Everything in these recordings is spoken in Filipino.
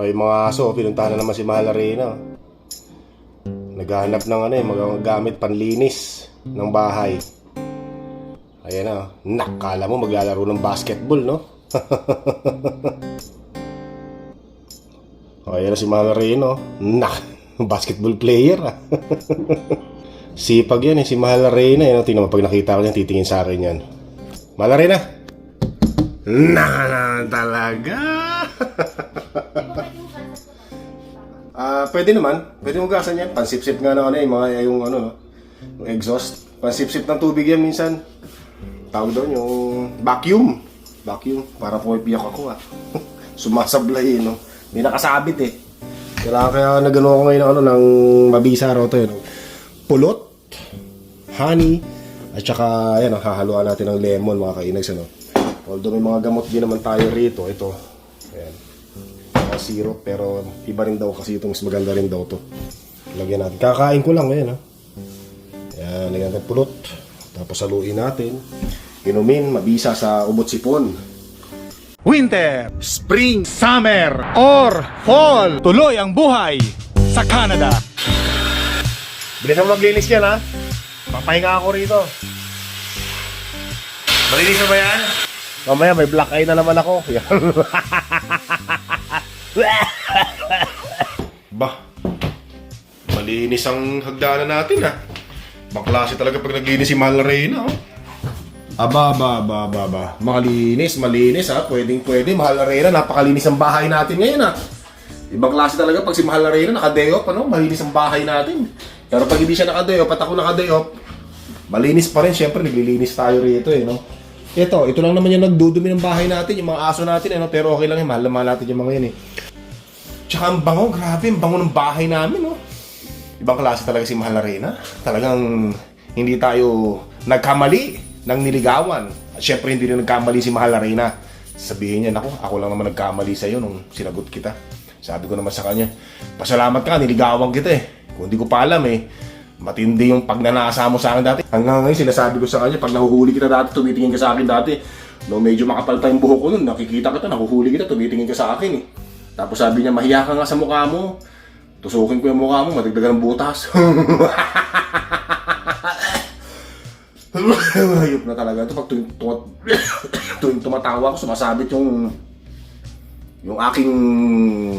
Ay, mga aso, pinuntahan na naman si Mahal Arena. Naghahanap ng ano eh, mga gamit panlinis ng bahay. Ayan na, nakala mo maglalaro ng basketball, no? o, ayan na si Mahal Arena. Nak, basketball player ah. Sipag yan eh, si Mahal Arena. Yan, tingnan mo, pag nakita ko yan, titingin sa akin yan. Mahal Arena! Na, na talaga! Ah, pwede naman. Pwede mo gasan yan. Pansip-sip nga ng ano, yung mga yung ano, no? yung exhaust. Pansip-sip ng tubig yan minsan. Tawag doon yung vacuum. Vacuum. Para po ipiyak ako ah. Sumasablay, no? May nakasabit eh. Kailangan kaya nagano ako ngayon ng ano, ng mabisa raw to, eh, no? Pulot, honey, at saka, ayan, oh, hahaluan natin ng lemon, mga kainags, ano? Although may mga gamot din naman tayo rito, ito, ayan, syrup, pero iba rin daw kasi itong mas maganda rin daw to. Lagyan natin. Kakain ko lang ngayon, ha? Ayan, lagyan natin pulot. Tapos haluin natin. Inumin, mabisa sa ubot sipon. Winter, Spring, Summer, or Fall. Tuloy ang buhay sa Canada. Bilis mo maglinis yan, ha? Papahinga ako rito. Malinis na ba yan? Mamaya may black eye na naman ako. Yan. bah, malinis ang hagdanan natin, ha? Baklase talaga pag naglinis si Mahal Reyna, oh. Aba, aba, aba, aba, aba. Malinis, malinis, ha? Pwedeng, pwede. Mahal Reyna, napakalinis ang bahay natin ngayon, ha? Ibang klase talaga pag si Mahal Reyna naka-day ano? Malinis ang bahay natin. Pero pag hindi siya naka-day off, at ako naka-day malinis pa rin. Siyempre, naglilinis tayo rito, eh, no? Ito, ito lang naman yung nagdudumi ng bahay natin, yung mga aso natin, ano? Pero okay lang yun, mahal naman natin yung mga yun, eh. Tsaka ang bango, grabe, ang bango ng bahay namin, no? Ibang klase talaga si Mahal Arena. Talagang hindi tayo nagkamali ng niligawan. At syempre hindi rin nagkamali si Mahal Arena. Sabihin niya, naku, ako lang naman nagkamali sa'yo nung sinagot kita. Sabi ko naman sa kanya, pasalamat ka, niligawan kita eh. Kung hindi ko pa alam eh, matindi yung pagnanasa mo sa akin dati. Hanggang ngayon sinasabi ko sa kanya, pag nahuhuli kita dati, tumitingin ka sa akin dati. No, medyo makapal pa yung buhok ko nun, nakikita kita, nahuhuli kita, tumitingin ka sa akin eh. Tapos sabi niya, mahiya ka nga sa mukha mo. Tusukin ko yung mukha mo, madagdagan ng butas. Hayop na talaga ito. Pag tuwing, tumat, tuwing tumatawa ko, sumasabit yung yung aking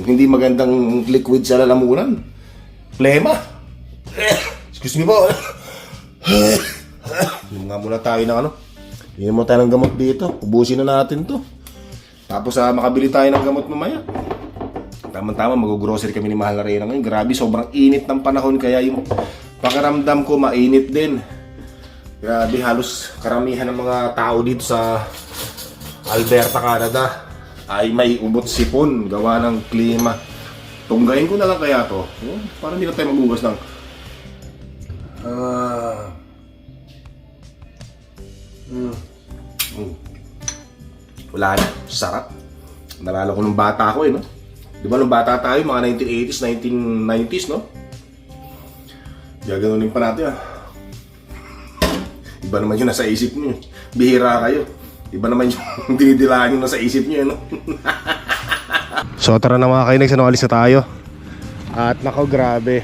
hindi magandang liquid sa lalamunan. Plema. Excuse me po. Inom nga muna tayo ng ano. Inom muna tayo ng gamot dito. Ubusin na natin to. Tapos ah, makabili tayo ng gamot mamaya. Tama-tama, mag-grocery kami ni Mahal na Reyna ngayon. Grabe, sobrang init ng panahon. Kaya yung pakiramdam ko, mainit din. Grabe, halos karamihan ng mga tao dito sa Alberta, Canada ay may ubot sipon gawa ng klima. Tunggayin ko na lang kaya to. Oh, para hindi na tayo magugas ng... Ah... Mm. Mm. Wala na. Sarap. Nalala ko nung bata ako eh, no? Di ba nung bata tayo, mga 1980s, 1990s, no? Gaganunin pa natin, ah. Iba naman yun nasa isip niyo. Bihira kayo. Iba naman yung dinidilaan yung nasa isip niyo, no? so tara na mga kainags, ano, alis na tayo. At nako, grabe.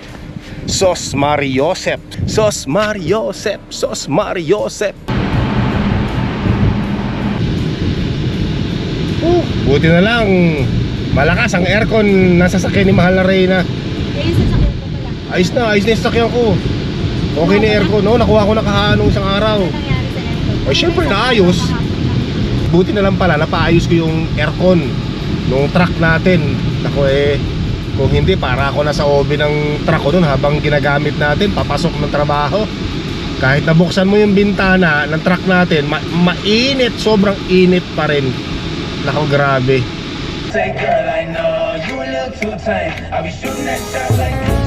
Sos Mariosep. Sos Mariosep. Sos Mariosep. Uh, buti na lang. Malakas ang aircon nasa sakyan ni Mahal na Reyna. Kaya sa sakit ko pala. Ayos na, ayos na yung sakyan ko. Okay na aircon, no? Nakuha ko na kahanong isang araw. Ano nangyari sa aircon? Ay, syempre, naayos. Buti na lang pala, napaayos ko yung aircon nung truck natin. Ako eh, kung hindi, para ako nasa obi ng truck ko dun habang ginagamit natin, papasok ng trabaho. Kahit nabuksan mo yung bintana ng truck natin, ma- mainit, sobrang init pa rin. Nako, grabe. Say, girl, I know you a little too tame. I be shooting that shot like you.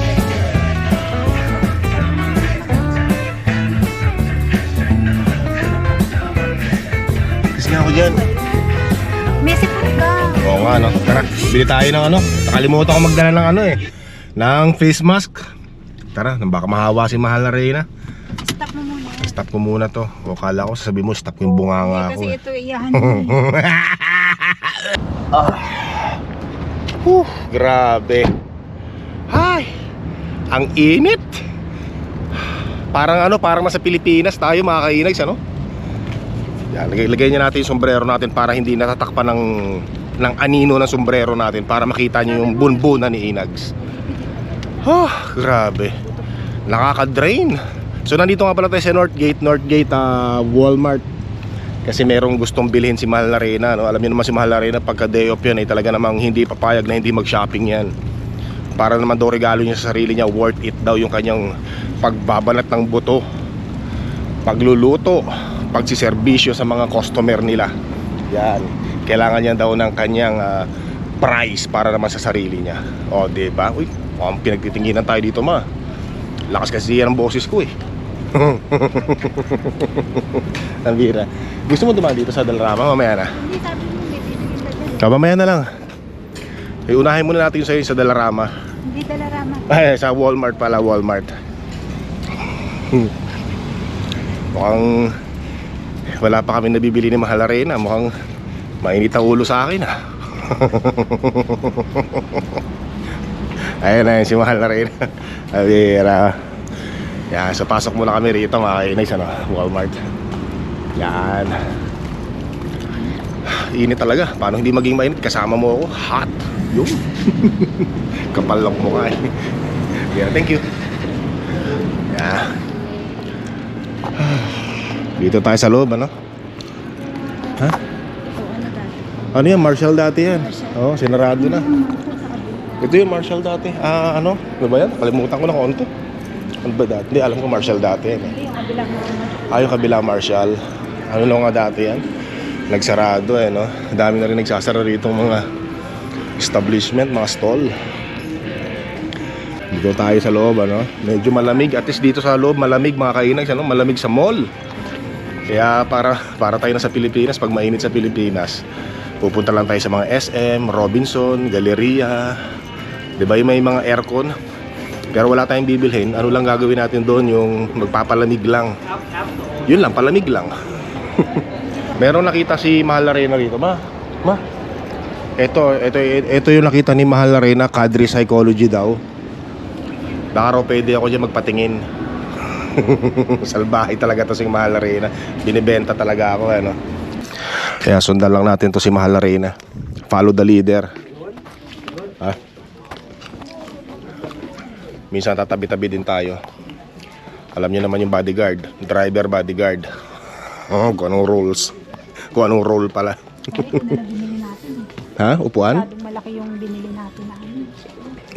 Kasi nga ako dyan. Messi pa ka. Oo nga, no? Tara, bili tayo ng ano. Nakalimutan ko magdala ng ano eh. Ng face mask. Tara, nang baka mahawa si Mahal na Reyna. Stop mo muna. Stop ko muna to. O kala ko, sasabihin mo, stop ko yung bunganga Kasi ko. eh. ito iyahan mo. eh. Huh, grabe. Ay, ang init. Parang ano, parang nasa Pilipinas tayo mga kainags, ano? Yan, lagay, lagay niya natin yung sombrero natin para hindi natatakpan ng ng anino ng sombrero natin para makita niyo yung bunbunan ni Inags. Oh, grabe. Nakaka-drain. So nandito nga pala tayo sa Northgate, Northgate ah, Walmart. Kasi merong gustong bilhin si Mahal na Reyna, no? Alam niyo naman si Mahal na Reyna pagka day off yan ay talaga namang hindi papayag na hindi mag-shopping yan. Para naman daw regalo niya sa sarili niya, worth it daw yung kanyang pagbabanat ng buto, pagluluto, pagsiservisyo sa mga customer nila. Yan. Kailangan niya daw ng kanyang ah, price para naman sa sarili niya. O, di ba? Uy, mukhang pinagtitinginan tayo dito, ma. Lakas kasi yan ang boses ko eh. Ang bira. Gusto mo dumaan dito sa Dalrama? Mamaya na. Hindi, sabi mo, may bibigyan dyan. Ah, mamaya na lang. Eh, unahin muna natin sa'yo sa Dalarama. Hindi dalarama. Ay, sa Walmart pala, Walmart. Hmm. Mukhang wala pa kami nabibili ni Mahal Arena. Mukhang mainit ang ulo sa akin ah. Ayun na yun, si Mahal Arena. Abira. Yan, so pasok muna kami rito mga kainis, ano, Walmart. Yan. Init talaga. Paano hindi maging mainit? Kasama mo ako. Hot. Yun. Kapal lang mukha eh. Yeah, thank you. Yeah. Dito tayo sa loob, ano? Ha? Ano yan? Marshall dati yan. Oo, oh, sinarado na. Ito yung Marshall dati. Ah, ano? Ano ba yan? Kalimutan ko na kung ano to. Ano ba dati? Hindi, alam ko Marshall dati yan. eh. Hindi. Ah, yung kabila Marshall. Ano lang nga dati yan? Nagsarado eh, no? Dami na rin nagsasara rito mga establishment, mga stall. Dito tayo sa loob, ano? Medyo malamig. At least dito sa loob, malamig mga kainags, ano? Malamig sa mall. Kaya para, para tayo na sa Pilipinas, pag mainit sa Pilipinas, pupunta lang tayo sa mga SM, Robinson, Galleria. Di ba yung may mga aircon? Pero wala tayong bibilhin. Ano lang gagawin natin doon? Yung magpapalamig lang. Yun lang, palamig lang. Meron nakita si Mahal Arena rito, ma. Ma. Ito, ito, ito yung nakita ni Mahal Arena, cadre psychology daw. Baka raw pwede ako dyan magpatingin. Salbahay talaga to si Mahal Arena. Binibenta talaga ako, ano. Kaya sundan lang natin to si Mahal Arena. Follow the leader. Minsan tatabi-tabi din tayo. Alam niyo naman yung bodyguard, driver bodyguard. Oh, kung anong rules. Kung anong role pala. Na. Ha? Upuan? Malaki yung binili natin na ano.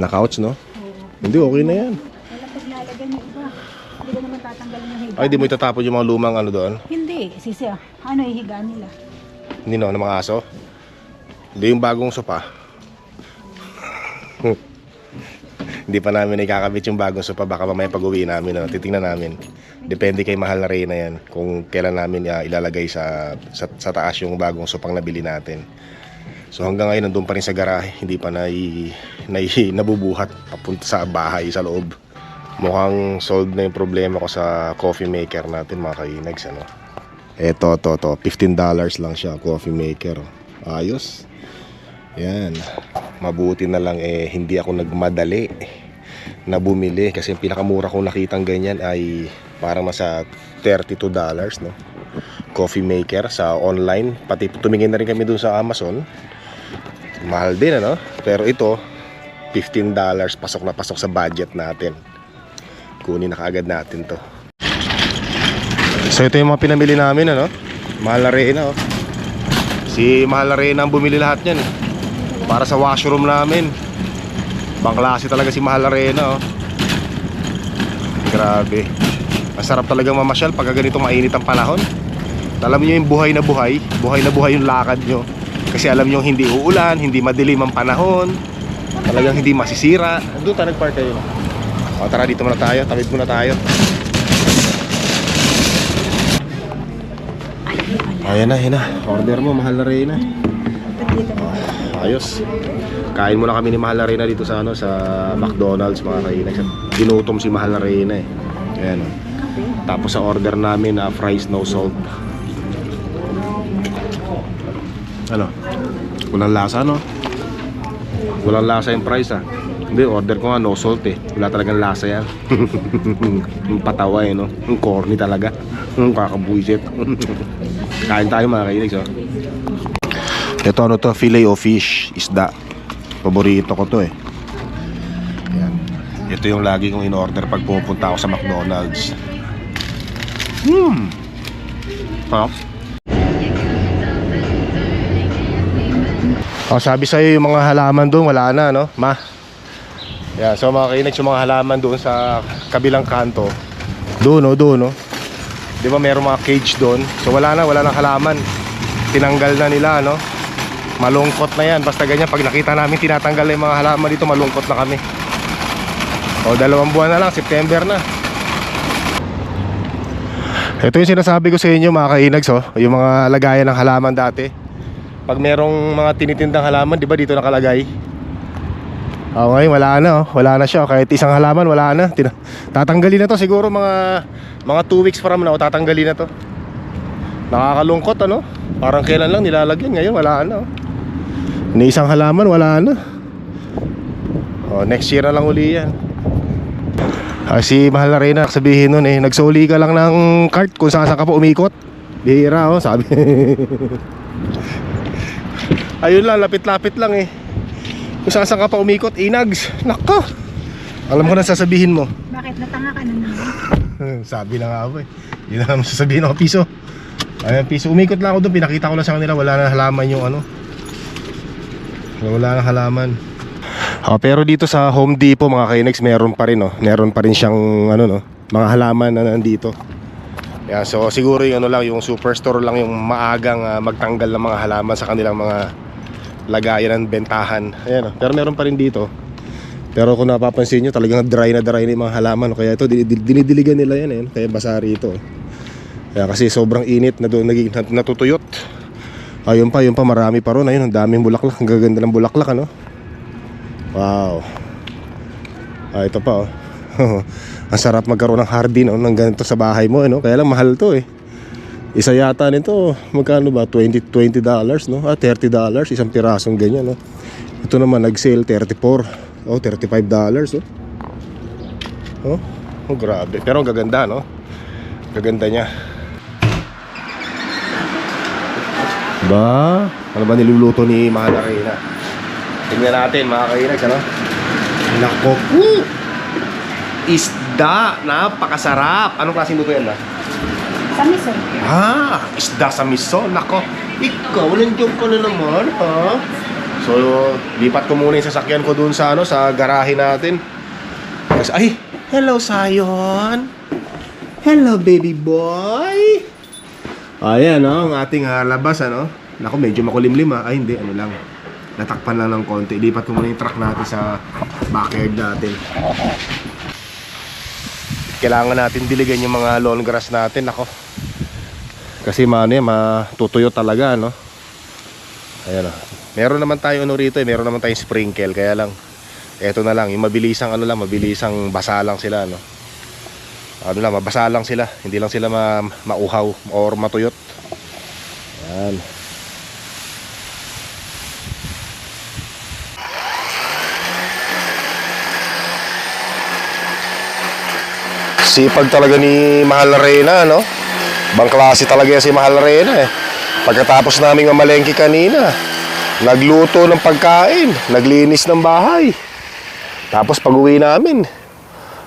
Na-couch, no? Oo. Hindi, okay na yan. Hindi naman tatanggalin yung higa. Ay, di mo itatapon yung mga lumang ano doon? Hindi, sisi. Ano ihiga nila? Hindi no, ng mga aso? Hindi yung bagong sopa. Hindi pa namin ikakabit yung bagong sopa. Baka mamaya pag uwi namin, ano, titingnan namin. Depende kay mahal na Reyna yan. Kung kailan namin ah, ilalagay sa, sa, sa taas yung bagong sopang nabili natin. So hanggang ngayon nandun pa rin sa garahe. Hindi pa nai, nai, nabubuhat papunta sa bahay, sa loob. Mukhang solved na yung problema ko sa coffee maker natin mga kainags. Ano? Eto, to, to. $15 lang siya, coffee maker. Ayos. Yan. Mabuti na lang eh, hindi ako nagmadali na bumili. Kasi yung pinakamura kong nakitang ganyan ay parang nasa $32 no? Coffee maker sa online. Pati tumingin na rin kami dun sa Amazon. Mahal din ano? Pero ito, $15 pasok na pasok sa budget natin. Kunin na kaagad natin to. So ito yung mga pinamili namin ano. Mahal na rin oh. Si Mahal na rin ang bumili lahat niyan eh. Para sa washroom namin. Bangklase talaga si Mahal Arena oh. Grabe. Masarap talaga mamasyal pag ganito mainit ang panahon. Alam niyo yung buhay na buhay, buhay na buhay yung lakad nyo. Kasi alam niyo hindi uulan, hindi madilim ang panahon. Talagang hindi masisira. Doon tayo nag-park kayo. O tara dito muna tayo, tawid muna tayo. Ayan na, ayan na. Order mo, mahal na rin na. Dito mo. Ayos. Kain muna kami ni Mahal na Reyna dito sa ano sa McDonald's mga kainan. Ginutom si Mahal na Reyna eh. Ayan. oh. Tapos sa order namin na fries no salt. Ano? Walang lasa no? Walang lasa yung price ah. Hindi, order ko nga no salt eh. Wala talagang lasa yan. Yung patawa eh, no? Yung corny talaga. Yung kakabuisit. Kain tayo mga kainis, oh. Ito ano to, filet o fish, isda. Paborito ko to eh. Yan. Ito yung lagi kong in-order pag pupunta ako sa McDonald's. Hmm. Oh, sabi sa'yo yung mga halaman doon, wala na, no? Ma. Yeah, so mga kainex, yung mga halaman doon sa kabilang kanto. Doon, no? Doon, no? Di ba meron mga cage doon? So wala na, wala na halaman. Tinanggal na nila, no? Malungkot na yan. Basta ganyan, pag nakita namin tinatanggal na yung mga halaman dito, malungkot na kami. O, dalawang buwan na lang, September na. Ito yung sinasabi ko sa inyo mga kainags, oh. Yung mga lagayan ng halaman dati. Pag merong mga tinitindang halaman, di ba dito nakalagay? Oh, ngayon wala na oh. Wala na siya. Kahit isang halaman, wala na. Tina- tatanggalin na to siguro mga mga 2 weeks from now, tatanggalin na to. Nakakalungkot ano? Parang kailan lang nilalagyan, ngayon wala na. Oh. Ni isang halaman, wala na. Oh, next year na lang uli yan. Ah, si Mahal na Reyna, sabihin nun eh, nagsuli ka lang ng cart kung saan saan ka pa umikot. Bihira oh, sabi. Ayun lang, lapit-lapit lang eh. Kung saan saan ka pa umikot, inags. Nako. Alam ko na sasabihin mo. Bakit natanga ka na naman? Sabi na nga ako eh. Yun na naman sasabihin ako, piso. Ayan, piso. Umikot lang ako doon, pinakita ko lang sa kanila, wala na halaman yung ano. Wala na halaman. Oh, pero dito sa Home Depot mga kainex, meron pa rin oh. Meron pa rin siyang ano no, mga halaman na nandito. Yeah, so siguro yung ano lang, yung superstore lang yung maagang ah, magtanggal ng mga halaman sa kanilang mga lagayan ng bentahan. Ayan oh. Pero meron pa rin dito. Pero kung napapansin nyo, talagang dry na dry na yung mga halaman. no? Kaya ito, dinidil- dinidiligan nila yan. Eh. no? Kaya basa rito. Kaya kasi sobrang init na doon naging nat- natutuyot. Ayun pa, yun pa, marami pa ron. Ayun, ang daming bulaklak. Ang gaganda ng bulaklak, ano? Wow. Ah, ito pa, oh. ang sarap magkaroon ng hardin, oh, ng ganito sa bahay mo, ano? Kaya lang mahal to, eh. Isa yata nito, magkano ba? 20 20 dollars, no? Ah, 30 dollars, isang pirasong ganyan, no? Ito naman nag-sale 34. Oh, 35 dollars, oh. Oh, oh, grabe. Pero ang gaganda, no? Gaganda niya. Ba? Ano ba niluluto ni Mahal Arena? Tingnan natin mga kainags, ano? Nako po! Isda! Napakasarap! Anong klaseng luto yan ba? Sa. Ah, isda sa miso. Nako, ikaw, nandiyan ka na naman, ha? So, lipat ko muna yung sasakyan ko dun sa, ano, sa garahe natin. Ay, hello, Sayon. Hello, baby boy. Ayan, no, ang ating ah, labas, ano. Nako, medyo makulimlim, ha. Ay, hindi, ano lang. Natakpan lang ng konti. Lipat ko muna yung truck natin sa backyard natin. Kailangan natin diligan yung mga lawn grass natin, nako. Kasi mano yan, matutuyo talaga, no? Ayan, oh. Meron naman tayo ano rito, eh. meron naman tayong sprinkle, kaya lang eto na lang, yung mabilisang ano lang, mabilisang basa lang sila, no? Ano lang, mabasa lang sila, hindi lang sila ma mauhaw or matuyot. Ayan. Sipag talaga ni Mahal Reyna, no? Bang klase talaga si Mahal Reyna eh. Pagkatapos naming mamalengke kanina, nagluto ng pagkain, naglinis ng bahay. Tapos pag uwi namin,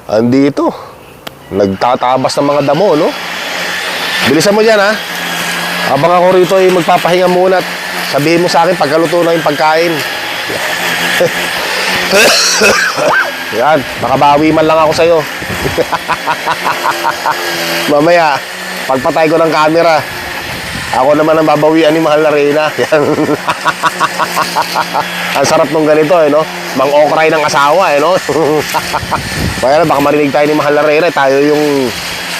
andito, nagtatabas ng mga damo, no? Bilisan mo dyan, ha? Habang ako rito ay magpapahinga muna at sabihin mo sa akin pagkaluto na yung pagkain. Yan, makabawi man lang ako sa'yo. Mamaya, pagpatay ko ng camera, ako naman ang babawian ni Mahal na Reyna. Yan. ang sarap nung ganito, eh, no? Mang okray ng asawa, eh, no? Kaya baka marinig tayo ni Mahal na Reyna, tayo yung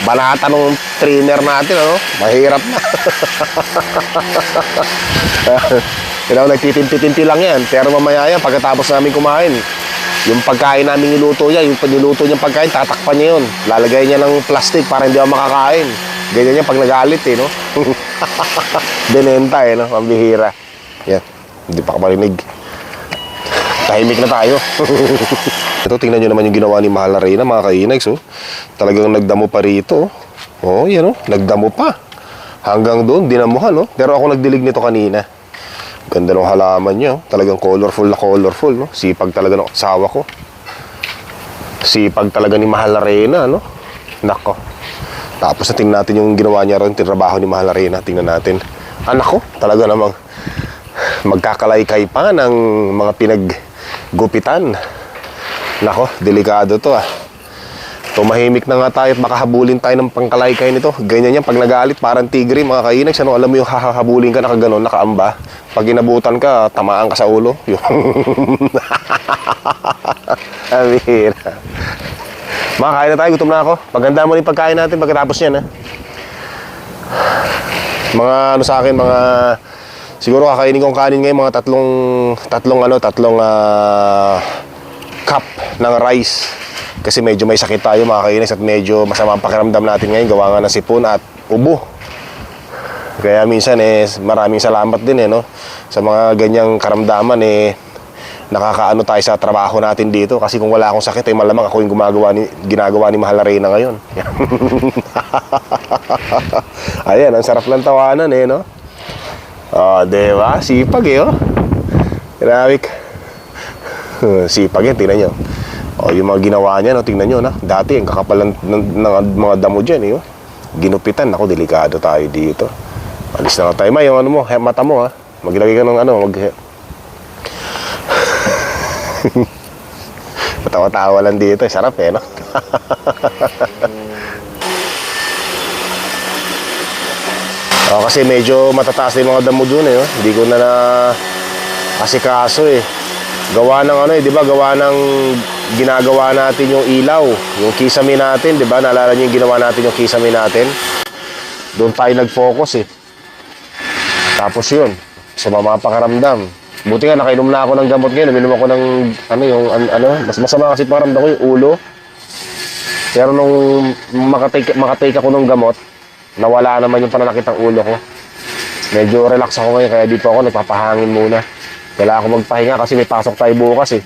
banata ng trainer natin, ano? Mahirap na. know, nagtitimpi-timpi lang yan. Pero mamaya yan, pagkatapos namin kumain, yung pagkain namin niluto niya, yung niluto niyang pagkain, tatakpan niya yun. Lalagay niya ng plastic para hindi ako makakain. Ganyan niya pag nagalit eh, no? Benenta eh, no? Pambihira. Yan. Hindi pa ka marinig. tahimik na tayo. Ito, tingnan nyo naman yung ginawa ni Mahal na Reyna, mga kainags, oh. Talagang nagdamo pa rito. Oh, yan, oh. Nagdamo pa. Hanggang doon, dinamuhan, oh. Pero ako nagdilig nito kanina. Ganda ng halaman niya, oh. Talagang colorful na colorful, no. Sipag talaga ng asawa ko. Sipag talaga ni Mahal na Reyna, no. Nako. Tapos na tingnan natin yung ginawa niya ron, tinrabaho ni Mahal na Reyna. Tingnan natin. Anak ko, talaga namang magkakalaykay pa ng mga pinaggupitan. Nako, delikado to ah. Tumahimik na nga tayo at makahabulin tayo ng pangkalaykay nito. Ganyan yan, pag nagalit, parang tigre, mga kainags. Ano, alam mo yung hahabulin ka, nakaganon, nakaamba. Pag inabutan ka, tamaan ka sa ulo. Yung... Amira. Makakain na tayo, gutom na ako. Paganda mo yung pagkain natin pagkatapos yan, ha? Mga ano sa akin, mga siguro kakainin kong kanin ngayon mga tatlong tatlong ano, tatlong ah, cup ng rice. Kasi medyo may sakit tayo mga kainis at medyo masama ang pakiramdam natin ngayon gawa nga ng sipon at ubo. Kaya minsan eh maraming salamat din eh no sa mga ganyang karamdaman eh nakakaano tayo sa trabaho natin dito kasi kung wala akong sakit ay malamang ako yung gumagawa ni ginagawa ni Mahal na Reyna ngayon. Ayan, ang sarap ng tawanan eh, no? Oh, di ba? Sipag eh, oh. Grabe. Sipag yan, tingnan nyo. Oh, yung mga ginawa niya, no? Tingnan nyo, na. Dati, ang kakapal ng, ng, ng mga damo dyan, eh, oh. Ginupitan. Ako, delikado tayo dito. Alis na tayo. May, yung ano mo, mata mo, ha. Maglagay ka ng ano, mag... Matawa-tawa lang dito. eh. Sarap, eh, no? Oh, kasi medyo matataas na yung mga damo dun eh. Oh. Hindi ko na na asikaso eh. Gawa ng ano eh, di ba? Gawa ng ginagawa natin yung ilaw. Yung kisame natin, di ba? Naalala niyo yung ginawa natin yung kisame natin? Doon tayo nag-focus eh. Tapos yun, sa mga pakaramdam. Buti nga, nakainom na ako ng gamot ngayon. Uminom ako ng, ano yung, an- ano, mas masama kasi paramdam ko yung ulo. Pero nung makatake, makatake ako ng gamot, nawala naman yung pananakit ng ulo ko. Medyo relax ako ngayon, kaya dito ako nagpapahangin muna. Kailangan ko magpahinga kasi may pasok tayo bukas eh.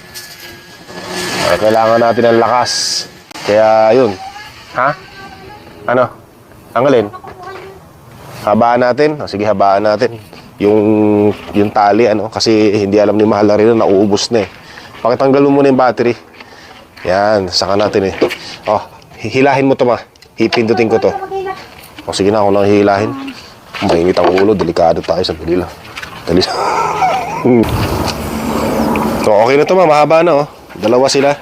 Kaya kailangan natin ng lakas. Kaya yun. Ha? Ano? Ang alin? Habaan natin? O, sige, habaan natin. Yung, yung tali, ano? Kasi hindi alam ni Mahal na rin na nauubos na eh. Pakitanggal mo muna yung battery. Yan, saka natin eh. Oh, hilahin mo to ma. Hipindutin ko to. O sige na, ako nang hihilahin. Mainit ang ulo, delikado tayo sa dali lang. Dali So, okay na to ma, mahaba na oh. Dalawa sila.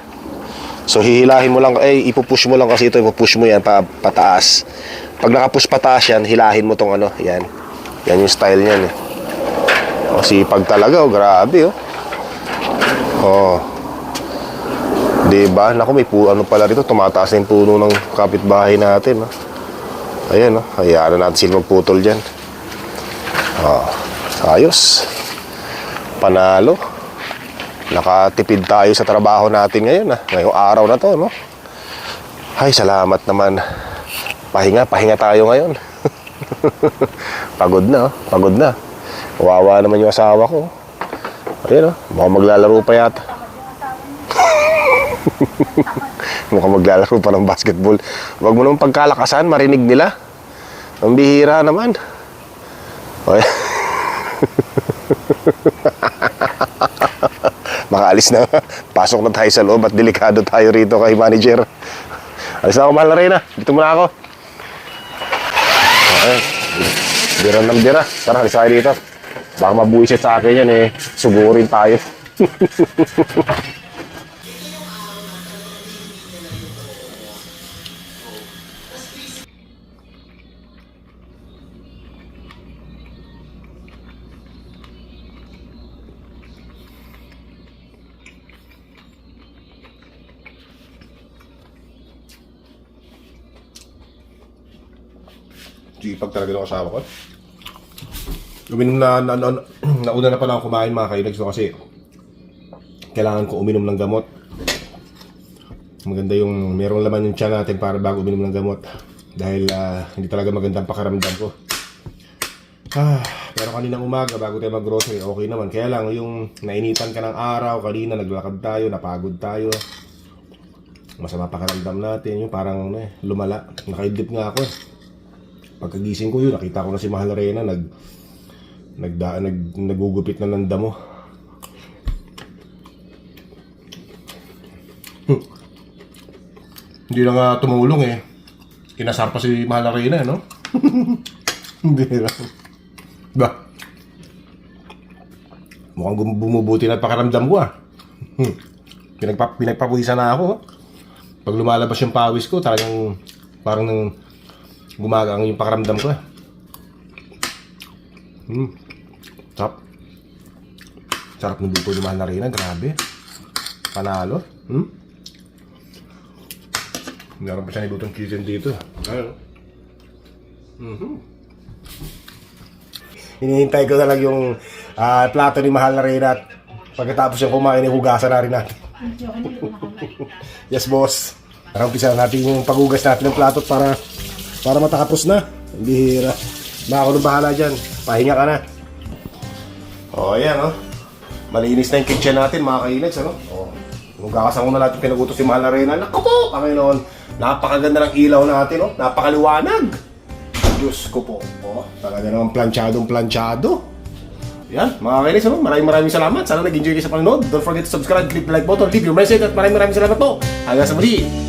So, hihilahin mo lang, eh, ipupush mo lang kasi ito, ipupush mo yan pa, pataas. Pag nakapush pataas yan, hilahin mo tong ano, yan. Yan yung style niyan eh. O, sipag talaga, oh, grabe oh. Oh. Diba? Naku, may pu ano pala rito, tumataas na yung puno ng kapitbahay natin, no? Ayan, no? Hayaan na natin sila magputol dyan. Oh, ayos. Panalo. Nakatipid tayo sa trabaho natin ngayon, ah. Ngayong araw na to, no? Ay, salamat naman. Pahinga, pahinga tayo ngayon. pagod na, oh. Pagod na. Kawawa naman yung asawa ko. Ayun, oh. Mukhang maglalaro pa yata. Mukhang maglalaro pa ng basketball. Huwag mo naman pagkalakasan, marinig nila. Ang bihira naman. Okay. Makaalis na. Pasok na tayo sa loob at delikado tayo rito kay manager. Alis na ako, mahal na rin Dito muna ako. Okay. Bira ng bira. Tara, alis tayo dito. Baka mabuisit sa akin yan eh. Sugurin tayo. Sipag talaga ng asawa ko. Uminom na, na, na, nauna na pala ako kumain mga kailags no, kasi kailangan ko uminom ng gamot. Maganda yung merong laman yung tiyan natin para bago uminom ng gamot. Dahil ah, hindi talaga magandang pakaramdam ko. Ah, pero kaninang umaga bago tayo mag-grocery, okay naman. Kaya lang, yung nainitan ka ng araw, kanina naglakad tayo, napagod tayo. Masama pakiramdam natin, yung parang ano eh, lumala. Nakaidlip nga ako eh. Pagkagising ko yun, nakita ko na si Mahal Reyna, nag, nagda, nag, nagugupit na ng damo. Hmm. Hindi na nga tumulong eh. Inasar pa si Mahal Reyna, no? Hindi na. Ba? Mukhang bumubuti na pakiramdam ko ah. Hmm. Pinagpa pinagpapuwisan na ako. oh. Pag lumalabas yung pawis ko, talagang parang nang gumagang yung pakiramdam ko ah. Hmm. Sarap. Sarap ng luto ni Mahal na Reyna, grabe. Panalo. Hmm? Meron pa siya nilutong chicken dito. Ayun. Mhm. Hinihintay ko na lang yung ah, plato ni Mahal na Reyna at pagkatapos yung kumain, hugasan na rin natin. Yes, boss. Para umpisa natin yung paghugas natin ng plato para para matakapos na. Hindi hira. Na ako nang bahala dyan. Pahinga ka na. O, oh, ayan, oh. Malinis na yung kitchen natin, mga kainags, ano? O, hugasan ko na lahat yung pinagutos si Mahal na Reyna. Naku po, Panginoon. Napakaganda ng ilaw natin, oh. Napakaliwanag. Diyos ko po. Oh, talaga naman planchadong planchado. Yan, mga kainis, ano? maraming maraming salamat. Sana nag-enjoy kayo sa panonood. Don't forget to subscribe, click the like button, leave your message at maraming maraming salamat po. Hanggang sa muli.